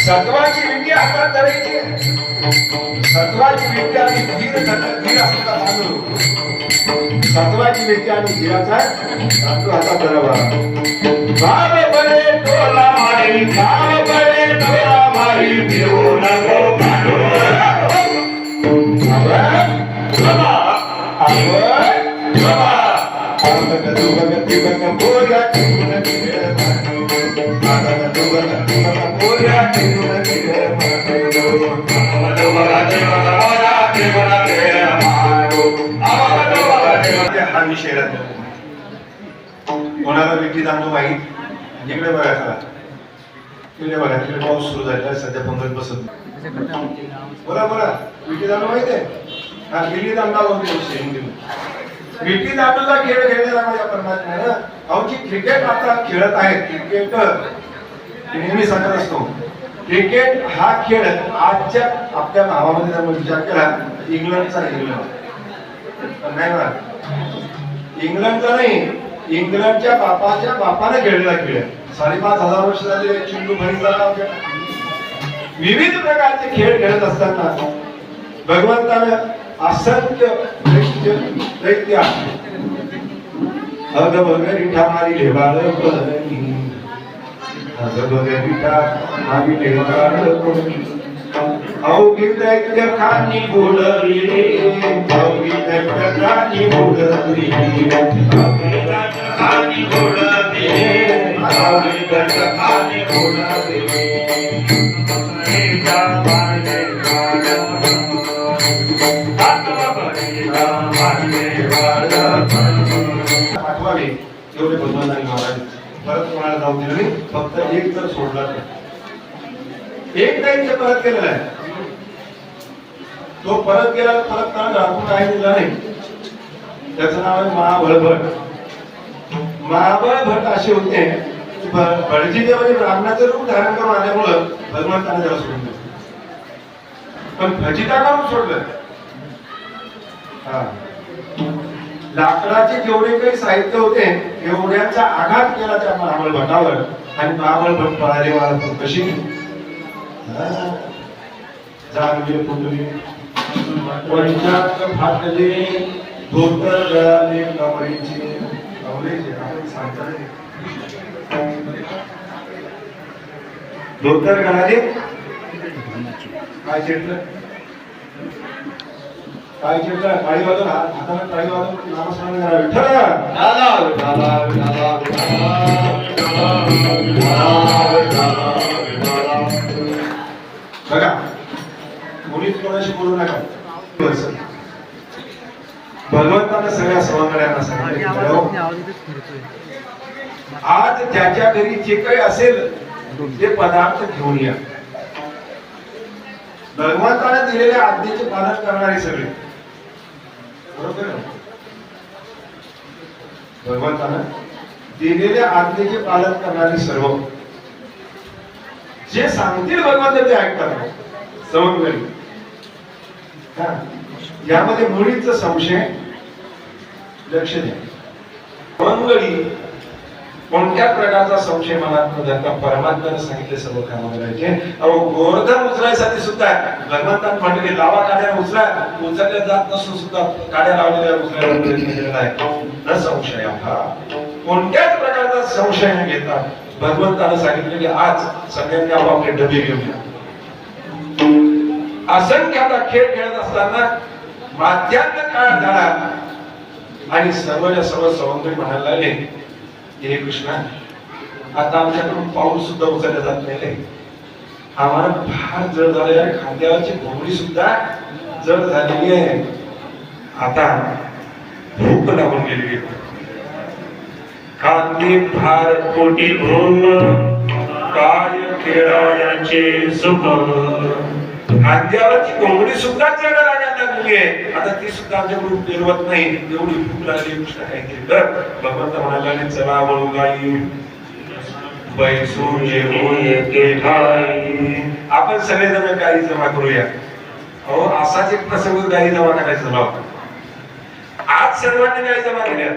सत्वाची विद्या हातात धरायची सत्वाची व्यक्ती आणि धीर धीर असलेला तांदूळ सत्वाची व्यक्ती आणि धीराचा तांदूळ हातात धरावा भाव बळे टोला मारी भाव बळे टोला मारी नको बघ- शहरात कोणाला विकी जाणतो माहीत इकडे बघा चला तिकडे बघा तिकडे पाऊस सुरू झालेला आहे, सध्या पंगत बसत बोला बोला. विटी दांडू माहिती आहे हा गिल्ली दांडा बोलतो विषय हिंदीमध्ये. विटी दांडूचा खेळ खेळलेला माझ्या परमात्म्यानं अहो जी क्रिकेट आता खेळत आहेत क्रिकेट नेहमी सांगत असतो. क्रिकेट हा खेळ आजच्या आपल्या भावामध्ये जर विचार केला इंग्लंडचा इंग्लंड. नाही म्हणा इंग्लंडचा नाही इंग्लंडच्या बापाच्या बापाने खेळलेला खेळ आहे. साडेपाच हजार वर्ष झाले चिंडू भरीचा विविध प्रकारचे खेळ खेळत असताना भगवंतानं असंख्य दैत्य दैत्य अग बगरिठा मारी लेवाळ पळणी अग बगरिठा मारी लेवाळ पळणी अवघी खानी बोलली अवघी खानी बोलली अवघी खानी बोलली खानी बोलली एवढे महाराज परत कोणाला जाऊ दिलं नाही फक्त एक तर सोडला एक टाइम परत केलेला आहे. तो परत गेला तर परत त्याला दाखवून काय दिला नाही? त्याचं नाव आहे महाबळ भट. महाबळ भट असे होते की भटजी म्हणजे ब्राह्मणाचं रूप धारण करून आल्यामुळं भगवंताने त्याला सोडलं पण भजिता करून सोडलं. हा. लाकडाचे जेवढे काही साहित्य होते एवढ्याचा आघात केला त्या महाबळ भटावर. आणि महाबळ भट पळाले मला कशी? जाणवे पुंडली पंचात फाटले धोतर गळाले आपण नाही. धोतर गळाले? काय चिडलं काय चिडलं काळी वाजून हात- हाताने काळी वाजून नामस्मरण करा विठ्ठल! बघा कोणीच कोणाशी बोलू नका. भगवंतानं सगळ्या सवंगड्यांना सांगितलं "बघा, आज ज्याच्या घरी जे काही असेल ते पदार्थ घेऊन या. भगवंताने दिलेल्या आज्ञेचे पालन करणारे सगळे. बरोबर? भगवंतानं दिलेल्या आज्ञेचे पालन करणारे सर्व. जे सांगतील भगवंत ते ऐकतात. समजलं हा यामध्ये मुळीच संशय लक्ष द्या. मंगळी कोणत्या प्रकारचा संशय मनात न धरता परमात्म्याने सांगितले सर्व काम करायचे अहो गोरधन उचलायसाठी सुद्धा भगवंतान म्हटले लावा काड्या उचला. उचलल्या जात नसून सुद्धा काड्या लावलेल्या उचलायला प्रयत्न केलेला आहे न संशय हा कोणत्याच प्रकारचा संशय न घेता भगवंतानं सांगितले की आज सगळ्यांनी आपापले डबे घेऊन या. असंख्य आता खेळ खेळत असताना माध्यान्ह काळ झाला आणि सर्वच्या सर्व सवंगडी म्हणायला लागले हे कृष्णा आता आमच्याकडून पाऊस सुद्धा उचलला जात नाही आम्हाला फार जड झाले आहे खांद्यावरची भोवडी सुद्धा जड झालेली आहे. आता भूक लागून गेली कांदे फार कोटी भूम काय खेळायचे सुख? खांद्यावरची कोंबडी सुद्धा जड लागायला लागली आहे आता ती सुद्धा आमच्याकडून फिरवत नाही. एवढी भूक लागली कृष्ण काहीतरी तर भगवंत म्हणाला चला वळू गाई पैसू येऊन येते आपण सगळेजण गाई जमा करूया. अहो असाच एक प्रसंग गाई जमा करायचा झाला होता. आज सर्वांनी गाडी जमा केल्या.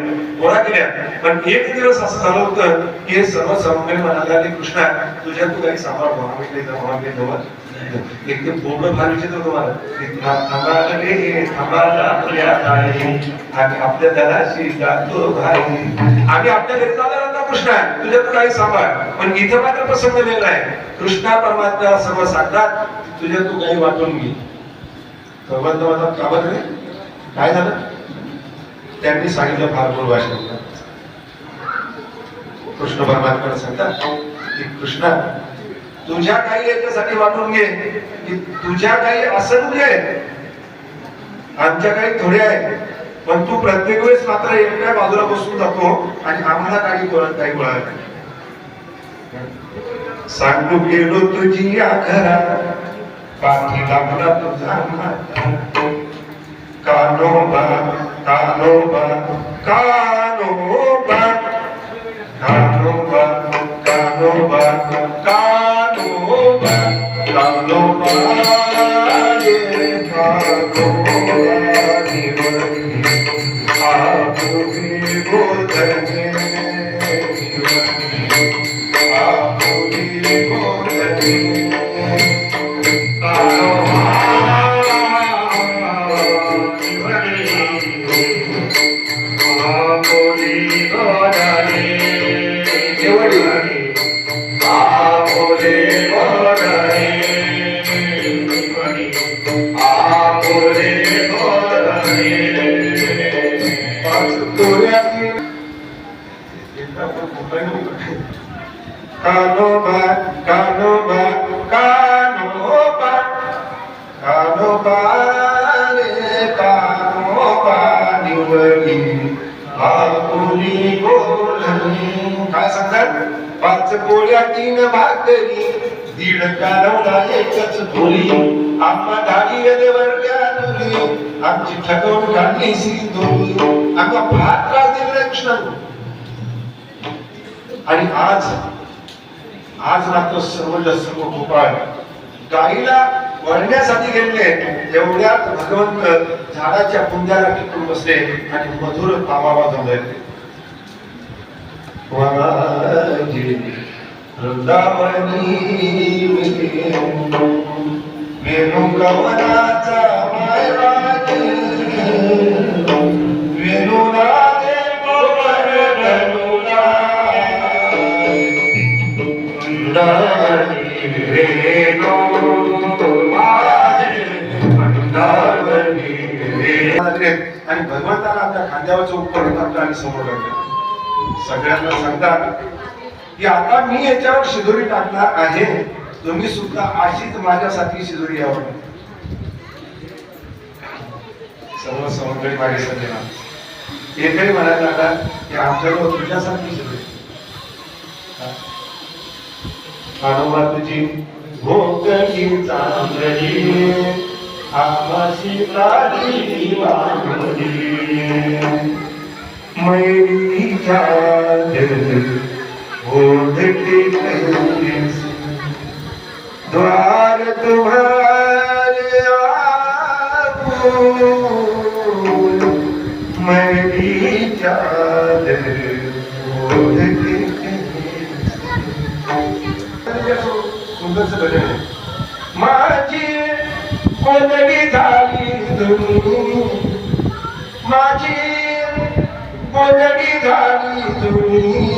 गोळा केल्या. पण एक दिवस असं झालं होतं की सर्व समन्वय म्हणाला कृष्णा तुझ्या तू काही सांभाळ बुवा. आम्ही काही जमा एकदम पूर्ण एक ते बोबडं फार विचित्र आपल्या आणि आपल्या दलाशी जातो घाई आम्ही आपल्या घरी जाणार होता कृष्णा तुझ्या तू काही सांभाळ. पण इथे मात्र प्रसंग वेगळा आहे. कृष्णा परमात्मा सर्व सांगतात. तुझ्या तू काही वाटून घे. भगवंत म्हणतात का बरं रे? काय झालं? त्यांनी सांगितलं फार गोड भाषण कृष्ण परमात्मा सांगतात की कृष्णा तुझ्या काही याच्यासाठी वाटून घे की तुझ्या काही असं घे आमच्या काही थोड्या आहेत पण तू प्रत्येक वेळेस मात्र एकट्या बाजूला बसून जातो आणि आम्हाला काही बोलत काही बोलत नाही सांगू गेलो तुझी या घरात पाठी लागला तुझा माता. कानोबा कानोबा कानोबा कानोबा. कानोबा कानोबा कानोबा रे कानोबा पाच पोळ्या तीन भाकरी दीड कालवला एकच पोळी आम्हा दाढी अरे वर्ग्या तुली आमची ठकवून काढली सिंधुली आम्हा फार त्रास दिला कृष्ण आणि आज आज मात्र सर्व सर्व गोपाळ गाईला वळण्यासाठी गेले. एवढ्यात भगवंत झाडाच्या पुंजाला टिकून बसले आणि मधुर पामावा जमले राहिले वेणू गवनाचा आणि भगवंताला आपल्या खांद्यावरचं उपकरण टाकलं आणि समोर सगळ्यांना सांगतात की आता मी याच्यावर शिदोरी टाकणार आहे. तुम्ही सुद्धा अशीच माझ्यासाठी शिदोरी यावं सर्व समुद्री माझी सज्जना एकही म्हणायला लागला की आमच्यावर तुझ्यासाठी शिदोरी. हनुमा तुझी. भोगली चांगली. आमाशी काळी वांगली. मैरी ओढते कैस द्वार तुम्हारे आगो मैरी चांदल ओढते कैस सुंदरचं भजन आहे माझी कोंदडी झाली जुनी माझी कोंदडी झाली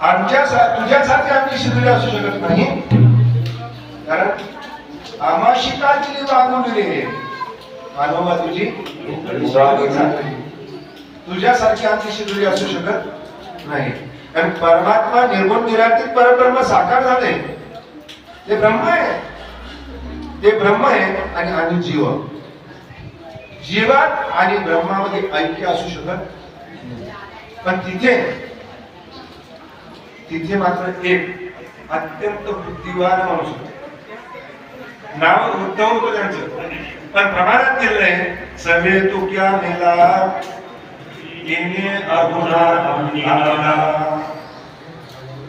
आमच्या तुझ्यासारखी आमची शिदुरी असू शकत नाही. कारण का केली वागवली रे मानवा तुझी तुझ्यासारखी आमची शिदुरी असू शकत नाही. कारण परमात्मा निर्गुण निरातीत परब्रह्म साकार झाले. ते ब्रह्म आहे. ते ब्रह्म आहे आणि अनुजीव जीवात आणि ब्रह्मामध्ये ऐक्य असू शकत पण तिथे तिथे मात्र एक अत्यंत बुद्धिवान माणूस होता. नाव उत्तम होतं त्यांचं. पण प्रमाणात दिलंय सवे तू क्या मेला. येणे अगुणा आला.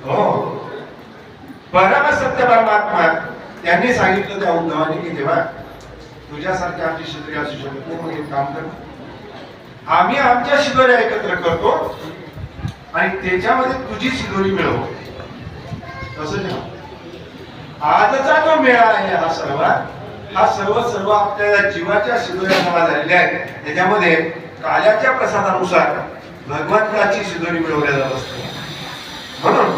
हो. परम सत्य परमात्मा त्यांनी सांगितलं त्या उद्धवाने की तेव्हा तुझ्यासारखी आमची शिदोरी असू शकत नाही मग एक काम कर. आम्ही आमच्या शिदोऱ्या एकत्र करतो आणि त्याच्यामध्ये तुझी शिदोरी मिळव. तसं नाही. आजचा जो मेळा आहे हा सर्व हा सर्व सर्व आपल्या जीवाच्या शिदोऱ्या जमा झालेल्या आहेत. त्याच्यामध्ये काल्याच्या प्रसादानुसार भगवंताची शिदोरी मिळवल्या जात असते. म्हणून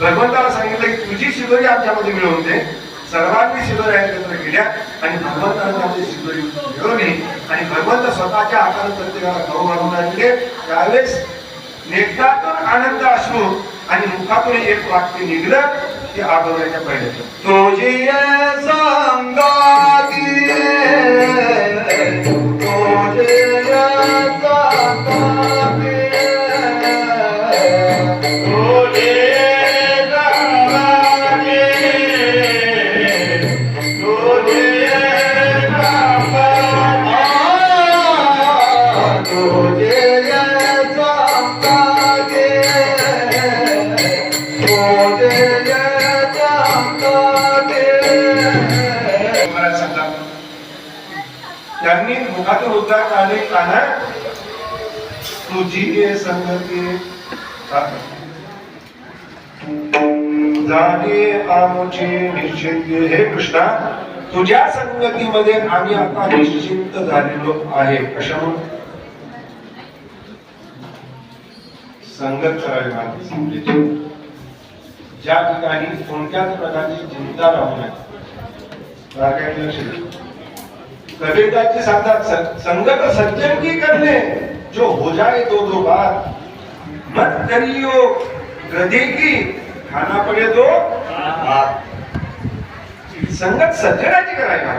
भगवंताला सांगितलं की तुझी शिदोरी आमच्यामध्ये मिळवून दे. सर्वांनी शिदोऱ्या एकत्र केल्या आणि भगवंताने आपली शिदोरी मिळवली आणि भगवंत स्वतःच्या आकारात प्रत्येकाला खाऊ घालून आणले. त्यावेळेस नेत्रातून आनंद अश्रू आणि मुखातून एक वाक्य निघलं ते आगवण्याच्या पहिले तुझी सांगा तुझे तुझी ये संगती। जाणे आमचे निश्चित। हे कृष्णा तुझ्या संगतीमध्ये आम्ही आता निश्चिंत झालेलो आहे. कशामुळे संगत करावी लागते ज्या ठिकाणी कोणत्याच प्रकारची चिंता राहू नये. रागायला लक्ष द्या. कबीरदासजी सांगतात संगत सज्जन की करणे? जो हो जाए तो दो बार। मत करियो हृदय की खाना पडे दो। भात." संगत सज्जनाची करायला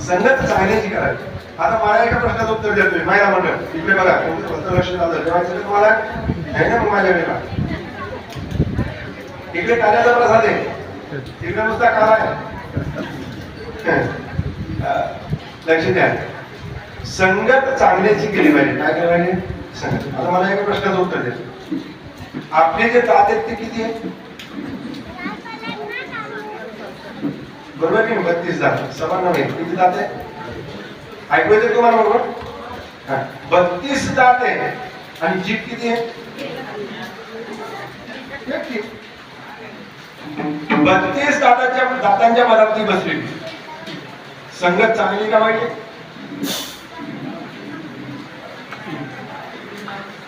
संगत चांगल्याची करायची. आता मला एका प्रश्नाचं उत्तर देतोय मायला मंडळ. इकडे बघा तुमचं लक्ष झालं जेवायचं तुम्हाला? आहे ना माझ्या वेळेला इकडे काल्याचा प्रसाद आहे. इकडे नुसता काला आहे. लक्ष द्या. संगत चांगल्याची केली पाहिजे. काय केलं पाहिजे? संगत. आता मला एका प्रश्नाचं उत्तर द्या. आपले जे दात आहेत ते किती आहे बरोबर की बत्तीस दात. समान नव्हे किती दात आहे ऐकू येते तुम्हाला बरोबर? बत्तीस दात आहे आणि जीप किती आहे? बत्तीस दाताच्या दातांच्या मधात ती बसलेली. संगत चांगली का वाईट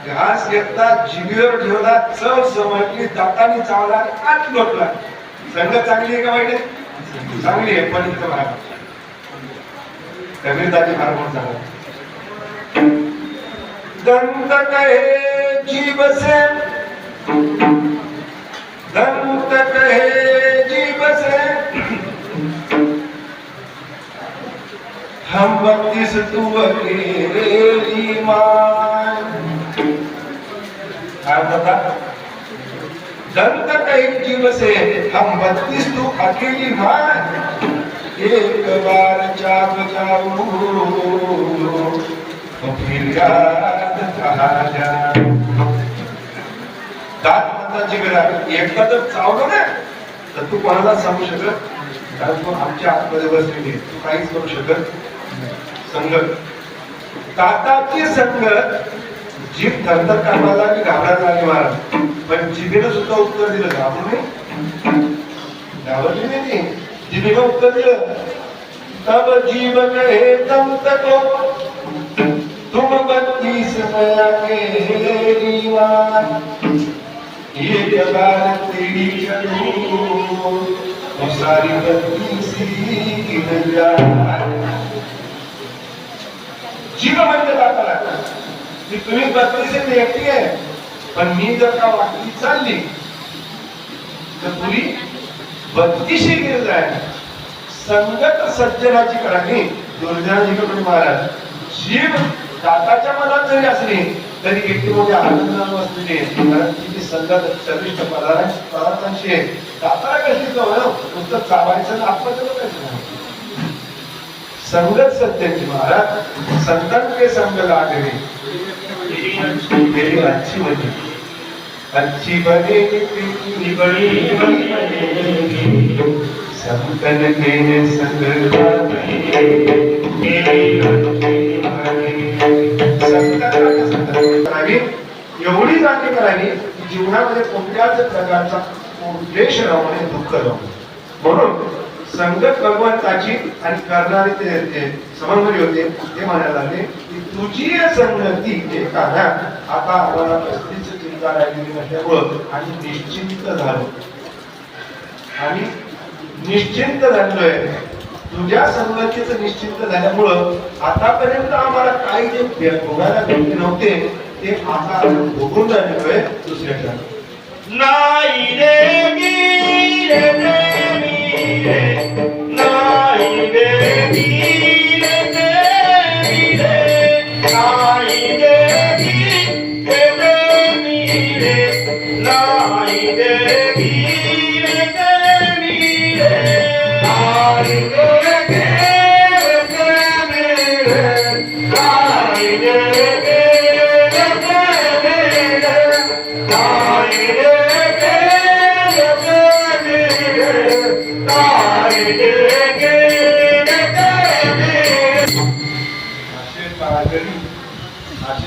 घास घेतला जिभेवर ठेवला चव समजली दातांनी चावला आत लोटला. संघ चांगली आहे का वाईट आहे? चांगली आहे पण इथं भाग. कबीरदाची फार कोण चांगला दंत कहे जीव से. दंत कहे जीव से. हम बत्तीस तू अकेली माँ काय बता दंत एक जीव से हम बत्तीस तू अकेली मान. एक बार जाग जाऊ तो फिर याद कहा जा. दात एकदा जर चावलं ना. तर तू कोणाला सांगू शकत? कारण तू आमच्या आतमध्ये बसलेली तू काहीच करू शकत संगत. ताताची संगत. जीभ थरथर कामाला की घाबरायला लागली महाराज पण जिभेनं सुद्धा उत्तर दिलं घाबरू नये. घाबरली नाही ती. जिभेनं उत्तर दिलं. तब जीव कहे तम तको तुम बत्तीस मया के दीवान ये जबान तेरी चलू तो सारी बत्तीसी गिर जाए जीव म्हणजे दाखला की तुम्ही बत्तीस मी आहे. पण मी जर का वाटली चालली तर तुम्ही बत्तीशी गिर आहे संगत सज्जनाची कराणी दुर्जनाची महाराज. जीव दाताच्या मनात जरी असली तरी किती मोठे आनंदानं बसलेली आहे कारण तिची संगत चविष्ट पदार्थ पदार्थांशी आहे दाताला कशी जवळ नुसतं चावायचं आणि आत्महत्या करायचं नाही. संगत सत्याची महाराज संतन के संग लागणे मेरी अच्छी बनी अच्छी बने बड़ी संतन के संग एवढी जाणीव करावी जीवनामध्ये कोणत्याच प्रकारचा उद्देश राहू नये दुःख राहू म्हणून संगत भगवंताची आणि करणारे ते समन्वय होते ते म्हणायला लागले की तुझी संगती हे काना आता आम्हाला कसलीच चिंता राहिलेली नसल्यामुळं आणि निश्चिंत झालो. आणि निश्चिंत झालोय. तुझ्या संगतीचं निश्चिंत झाल्यामुळं आतापर्यंत आम्हाला काही जे भोगायला भेटले नव्हते ते आता भोगून राहिलेलो आहे दुसऱ्याच्या नाही रे मी रे नाही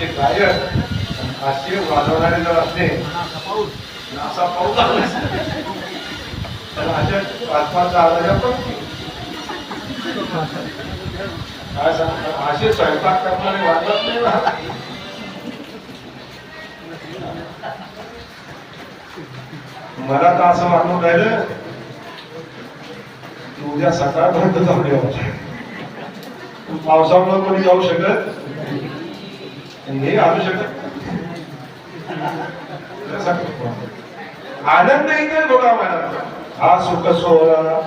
असे गायक असे वाजवणारे जर असले असा पाऊस आला तर अशा पाच पाच आवाजा पण काय सांगतात असे स्वयंपाक करणारे वाजत नाही मला तर असं वाटून राहिलं की उद्या सकाळपर्यंत जाऊ पावसामुळे कोणी जाऊ शकत नाही आणू शकत आनंद इथे बघा मला. हा सुख सोहळा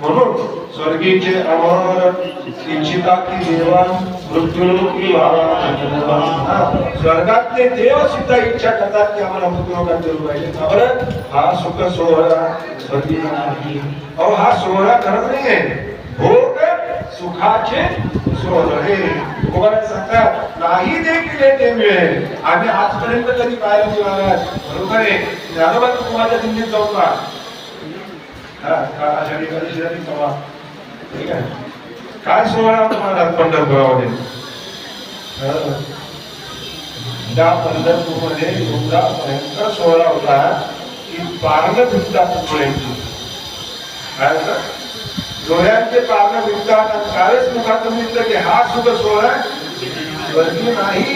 म्हणून स्वर्गीचे अमर इच्छिता की देवा मृत्यूलोकी व्हावा स्वर्गातले देव सुद्धा इच्छा करतात की आम्हाला मृत्यूलोकात देऊ पाहिजे का बरं? हा सुख सोहळा स्वर्गीय अहो हा सोहळा खरंच नाही आहे. भोग सुखाचे सोहळे भोगाला सांगतात नाही देखील ते मिळेल. आम्ही आजपर्यंत कधी पाहायला नाही. बरोबर आहे. ज्ञानोबा तुम्हाला दिंडीत जाऊ का हा, का आषाढी ठीक आहे. काय सोहळा होता पंढरपुरामध्ये? त्या पंढरपूरमध्ये एवढा भयंकर सोहळा होता की पारणं भिजतात डोळ्यांची काय होतं? डोळ्यांचे पारणं भिजतात आणि काळच मुखातून दिसलं की हा सुद्धा सोहळा गर्दी नाही.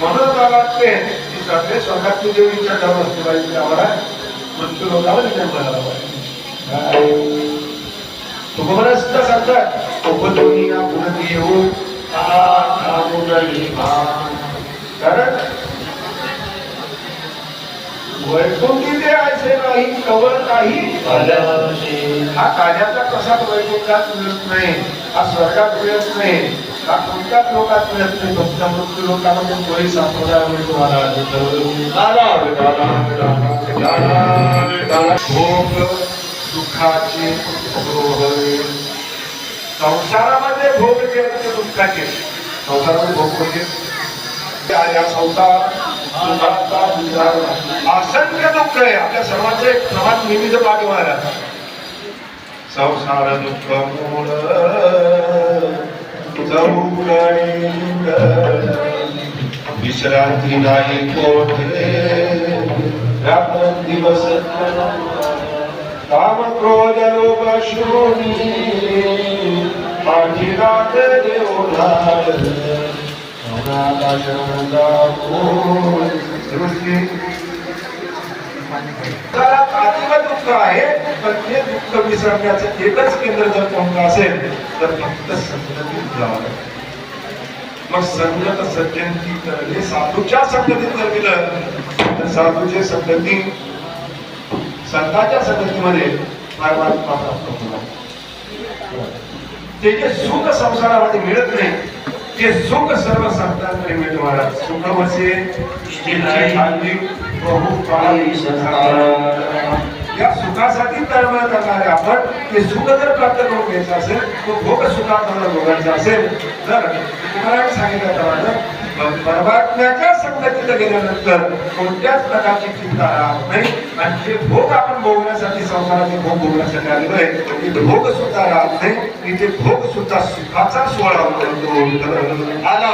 म्हणून मला वाटते की सगळे स्वर्गातली देवीच्या धर्म असते पाहिजे आम्हाला मृत्यू लोकांना विचार करायला पाहिजे तुकोबरा सुद्धा सांगतात उपदुनिया पुनः येऊ. कारण वैकुंठी ते असे नाही कवर काही हा काल्याचा प्रसाद वैकुंठात मिळत नाही हा स्वर्गात मिळत नाही हा कोणत्याच लोकात मिळत नाही फक्त मृत्यू लोकांमध्ये कोणी संप्रदाय मिळतो भोग दुःखाचे रोहळे. संसारामध्ये भोग जे आहेत ते दुःखाचे. संसारामध्ये भोग म्हणजे या- या संसार असंख्य दुःख आहे. आपल्या सर्वांचे प्रमाण निमित्त पाठ पाठीमारा संसार दुःख मूळ विश्रांती नाही कोठे. रात्र दिवस काम क्रोध लोभ शोनी माझी रात दुःख आहे पण ते दुःख विसरण्याचं एकच केंद्र जर कोणतं असेल तर फक्त संगतीत जावं मग संगत सज्जनची करणे साधूच्या संगतीत जर गेलं तर साधूचे संगती संताच्या संगतीमध्ये परमात्मा प्राप्त होणार ते जे सुख संसारामध्ये मिळत नाही ते सुख सर्व सांगतात मिळतं महाराज सुखमसे या सुखासाठी तळमळ करणारे आपण ते सुख जर प्राप्त करून घ्यायचं असेल तो भोग सुखात भोगायचा असेल तर तुम्हाला सांगितल्याप्रमाणे परमात्म्याच्या संगतीत गेल्यानंतर कोणत्याच प्रकारची चिंता राहत नाही. आणि जे भोग आपण भोगण्यासाठी संसाराचे भोग भोगण्यासाठी आलेलो आहे ते भोग सुद्धा राहत नाही. इथे भोग सुद्धा सुखाचा सोहळा होतो आला.